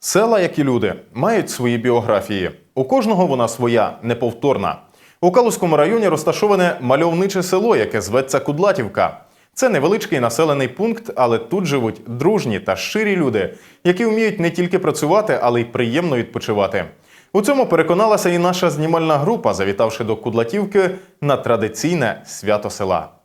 Села, як і люди, мають свої біографії. У кожного вона своя, неповторна. У Калузькому районі розташоване мальовниче село, яке зветься Кудлатівка. Це невеличкий населений пункт, але тут живуть дружні та щирі люди, які вміють не тільки працювати, але й приємно відпочивати. У цьому переконалася і наша знімальна група, завітавши до Кудлатівки на традиційне свято села.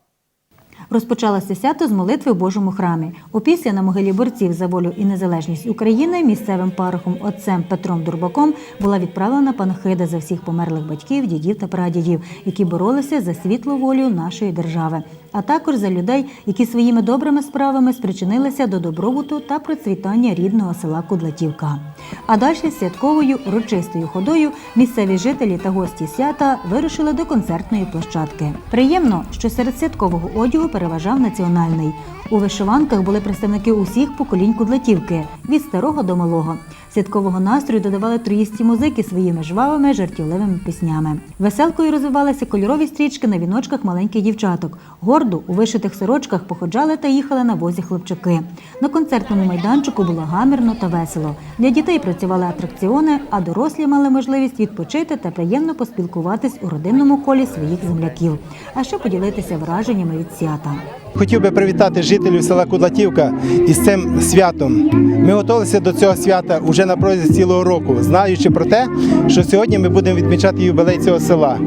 Розпочалося свято з молитви в Божому храмі. Опісля на могилі борців за волю і незалежність України місцевим парохом отцем Петром Дурбаком була відправлена панахида за всіх померлих батьків, дідів та прадідів, які боролися за світлу волю нашої держави, а також за людей, які своїми добрими справами спричинилися до добробуту та процвітання рідного села Кудлатівка. А далі святковою урочистою ходою місцеві жителі та гості свята вирушили до концертної площадки. Приємно, що серед святкового одягу переважав національний. У вишиванках були представники усіх поколінь Кудлатівки від старого до малого. Святкового настрою додавали троїсті музики своїми жвавими жартівливими піснями. Веселкою розвивалися кольорові стрічки на віночках маленьких дівчаток. Гордо у вишитих сорочках походжали та їхали на возі хлопчаки. На концертному майданчику було гамірно та весело. Для дітей працювали атракціони, а дорослі мали можливість відпочити та приємно поспілкуватись у родинному колі своїх земляків, а ще поділитися враженнями від свята. Хотів би привітати жителів села Кудлатівка із цим святом. Ми готувалися до цього свята вже на протязі цілого року, знаючи про те, що сьогодні ми будемо відмічати юбилей цього села.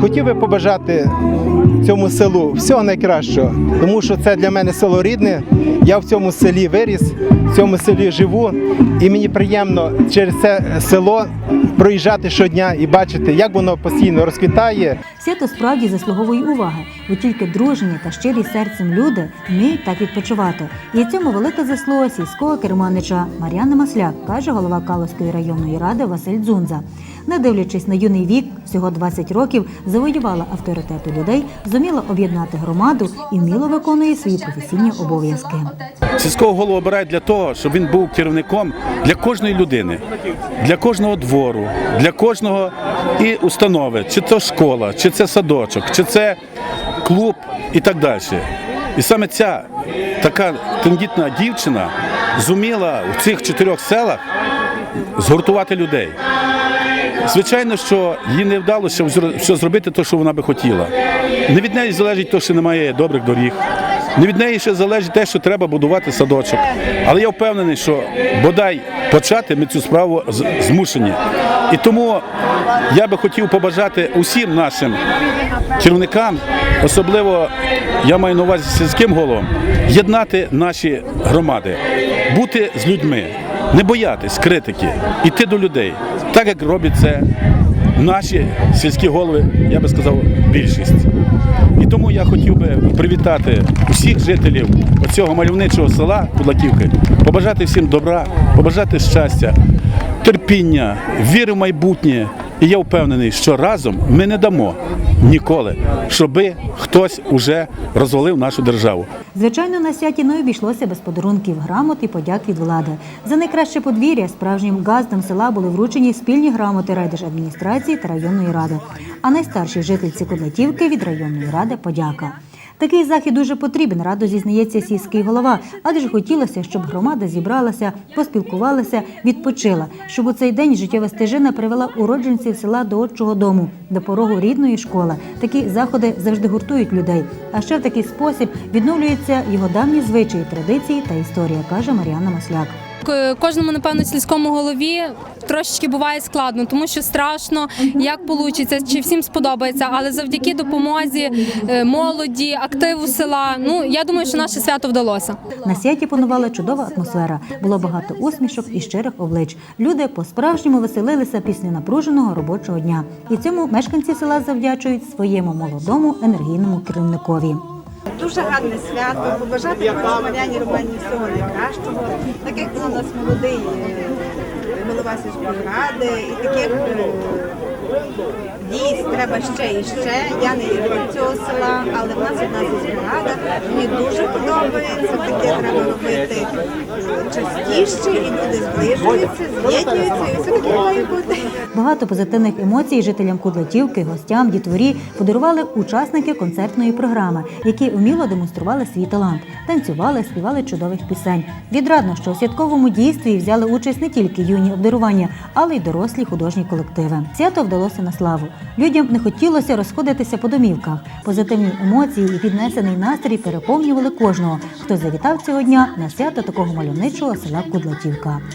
Хотів би побажати цьому селу всього найкращого, тому що це для мене село рідне. Я в цьому селі виріс, в цьому селі живу, і мені приємно через це село проїжджати щодня і бачити, як воно постійно розквітає. Свято справді заслуговує уваги, бо тільки дружні та щирі серцем люди вміють так відпочивати. І цьому велика заслуга сільського керманича Мар'яна Масляк, каже голова Калузької районної ради Василь Дзунза. Не дивлячись на юний вік, всього 20 років, завоювала авторитет у людей, зуміла об'єднати громаду і вміло виконує свої професійні обов'язки. Сільського голову обирають для того, щоб він був керівником для кожної людини, для кожного двору, для кожного і установи, чи це школа, чи це садочок, чи це клуб і так далі. І саме ця така тендітна дівчина зуміла в цих чотирьох селах згуртувати людей. Звичайно, що їй не вдалося все зробити те, що вона би хотіла. Не від неї залежить те, що немає добрих доріг. Не від неї ще залежить те, що треба будувати садочок. Але я впевнений, що бодай почати ми цю справу змушені. І тому я би хотів побажати усім нашим керівникам, особливо я маю на увазі сільським головам, єднати наші громади, бути з людьми, не боятись критики, йти до людей, так як роблять це наші сільські голови, я би сказав, більшість. І тому я хотів би привітати усіх жителів цього мальовничого села Кулаківки, побажати всім добра, побажати щастя, терпіння, віри в майбутнє. І я впевнений, що разом ми не дамо ніколи, щоби хтось уже розвалив нашу державу. Звичайно, на святі не обійшлося без подарунків, грамот і подяк від влади. За найкраще подвір'я справжнім газдам села були вручені спільні грамоти райдержадміністрації та районної ради. А найстаршій жительці Кодлатівки від районної ради подяка. Такий захід дуже потрібен, радо зізнається сільський голова, адже хотілося, щоб громада зібралася, поспілкувалася, відпочила, щоб у цей день життєва стежина привела уродженців села до отчого дому, до порогу рідної школи. Такі заходи завжди гуртують людей. А ще в такий спосіб відновлюються його давні звичаї, традиції та історія, каже Мар'яна Масляк. Кожному, напевно, сільському голові трошечки буває складно, тому що страшно, як вийде, чи всім сподобається. Але завдяки допомозі е, молоді, активу села, ну я думаю, що наше свято вдалося. На святі панувала чудова атмосфера. Було багато усмішок і щирих облич. Люди по-справжньому веселилися після напруженого робочого дня. І цьому мешканці села завдячують своєму молодому енергійному керівникові. Дуже гарне свято. Побажати Мар'яні Романі всього найкращого. Так як у нас молодий е, голова сільської ради і таких е, треба ще і ще. Я не від цього села, але в нас одна сільська рада. Мені дуже подобається. Таке треба робити частіше, і люди зближуються, з'єднуються, і все таке має бути. Багато позитивних емоцій жителям Кудлатівки, гостям, дітворі подарували учасники концертної програми, які уміло демонстрували свій талант, танцювали, співали чудових пісень. Відрадно, що у святковому дійстві взяли участь не тільки юні обдарування, але й дорослі художні колективи. Свято вдалося на славу. Людям не хотілося розходитися по домівках. Позитивні емоції і піднесений настрій переповнювали кожного, хто завітав цього дня на свято такого мальовничого села Кудлатівка.